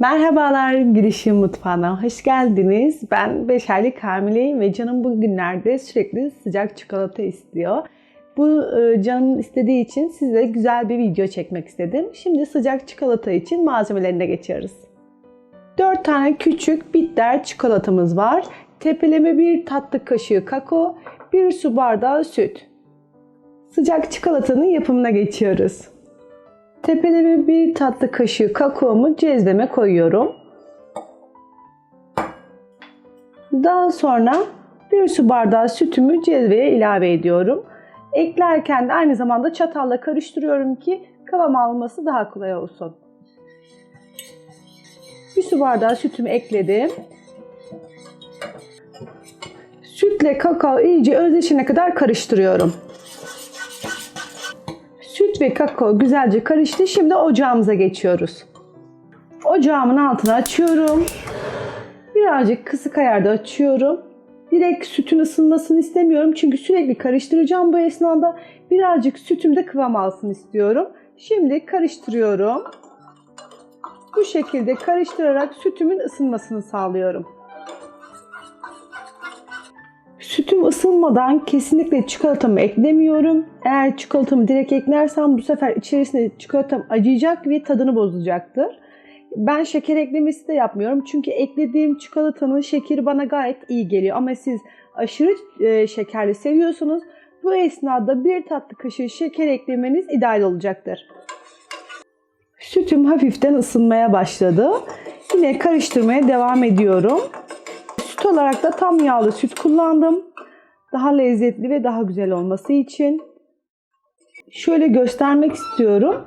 Merhabalar Girişim Mutfağı'na hoş geldiniz. Ben 5 aylık ve canım bugünlerde sürekli sıcak çikolata istiyor. Bu e, canım istediği için size güzel bir video çekmek istedim. Şimdi sıcak çikolata için malzemelerine geçiyoruz. 4 tane küçük bitter çikolatamız var. Tepeleme bir tatlı kaşığı kakao, 1 su bardağı süt. Sıcak çikolatanın yapımına geçiyoruz. Tepeleme bir tatlı kaşığı kakaomu cezveme koyuyorum. Daha sonra bir su bardağı sütümü cezveye ilave ediyorum. Eklerken de aynı zamanda çatalla karıştırıyorum ki kıvam alması daha kolay olsun. Bir su bardağı sütümü ekledim. Sütle kakao iyice özleşene kadar karıştırıyorum. Ve kakao güzelce karıştı. Şimdi ocağımıza geçiyoruz. Ocağımın altını açıyorum. Birazcık kısık ayarda açıyorum. Direkt sütün ısınmasını istemiyorum. Çünkü sürekli karıştıracağım bu esnada. Birazcık sütüm de kıvam alsın istiyorum. Şimdi karıştırıyorum. Bu şekilde karıştırarak sütümün ısınmasını sağlıyorum. Sütüm ısınmadan kesinlikle çikolatamı eklemiyorum. Eğer çikolatamı direkt eklersem bu sefer içerisinde çikolatam acıyacak ve tadını bozacaktır. Ben şeker eklemesi de yapmıyorum. Çünkü eklediğim çikolatanın şekeri bana gayet iyi geliyor. Ama siz aşırı e, şekerli seviyorsunuz. Bu esnada bir tatlı kaşığı şeker eklemeniz ideal olacaktır. Sütüm hafiften ısınmaya başladı. Yine karıştırmaya devam ediyorum. Süt olarak da tam yağlı süt kullandım. Daha lezzetli ve daha güzel olması için. Şöyle göstermek istiyorum.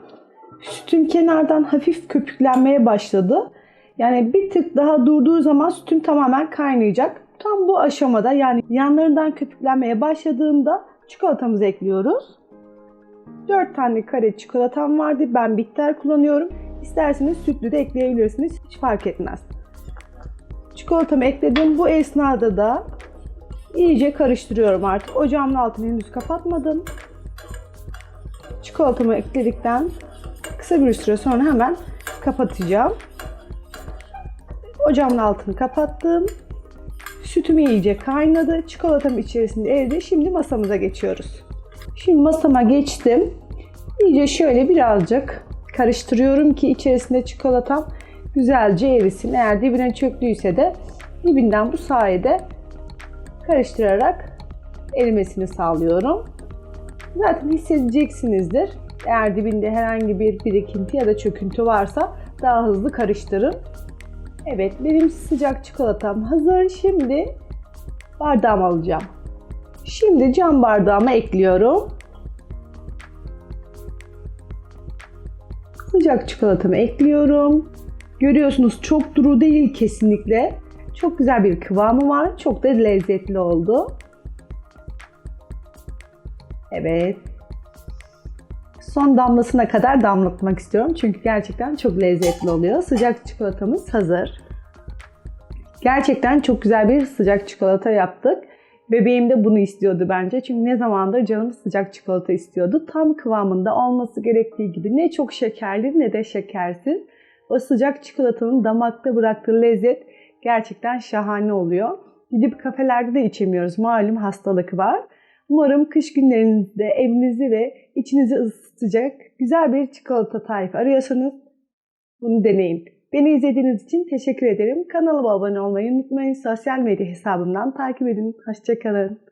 Sütüm kenardan hafif köpüklenmeye başladı. Yani bir tık daha durduğu zaman sütüm tamamen kaynayacak. Tam bu aşamada yani yanlarından köpüklenmeye başladığında çikolatamızı ekliyoruz. 4 tane kare çikolatam vardı. Ben bitter kullanıyorum. İsterseniz sütlü de ekleyebilirsiniz. Hiç fark etmez. Çikolatamı ekledim. Bu esnada da iyice karıştırıyorum artık. Ocağımın altını henüz kapatmadım. Çikolatamı ekledikten kısa bir süre sonra hemen kapatacağım. Ocağımın altını kapattım. Sütüm iyice kaynadı. Çikolatam içerisinde eridi. Şimdi masamıza geçiyoruz. Şimdi masama geçtim. İyice şöyle birazcık karıştırıyorum ki içerisinde çikolatam güzelce erisin. Eğer dibine çöktüyse de dibinden bu sayede karıştırarak erimesini sağlıyorum. Zaten hissedeceksinizdir. Eğer dibinde herhangi bir birikinti ya da çöküntü varsa daha hızlı karıştırın. Evet benim sıcak çikolatam hazır. Şimdi bardağıma alacağım. Şimdi cam bardağıma ekliyorum. Sıcak çikolatamı ekliyorum. Görüyorsunuz çok duru değil kesinlikle. Çok güzel bir kıvamı var. Çok da lezzetli oldu. Evet. Son damlasına kadar damlatmak istiyorum. Çünkü gerçekten çok lezzetli oluyor. Sıcak çikolatamız hazır. Gerçekten çok güzel bir sıcak çikolata yaptık. Bebeğim de bunu istiyordu bence. Çünkü ne zamandır canım sıcak çikolata istiyordu. Tam kıvamında olması gerektiği gibi ne çok şekerli ne de şekersiz. O sıcak çikolatanın damakta bıraktığı lezzet gerçekten şahane oluyor. Gidip kafelerde de içemiyoruz. Malum hastalık var. Umarım kış günlerinizde evinizi ve içinizi ısıtacak güzel bir çikolata tarifi arıyorsanız bunu deneyin. Beni izlediğiniz için teşekkür ederim. Kanalıma abone olmayı unutmayın. Sosyal medya hesabımdan takip edin. Hoşçakalın.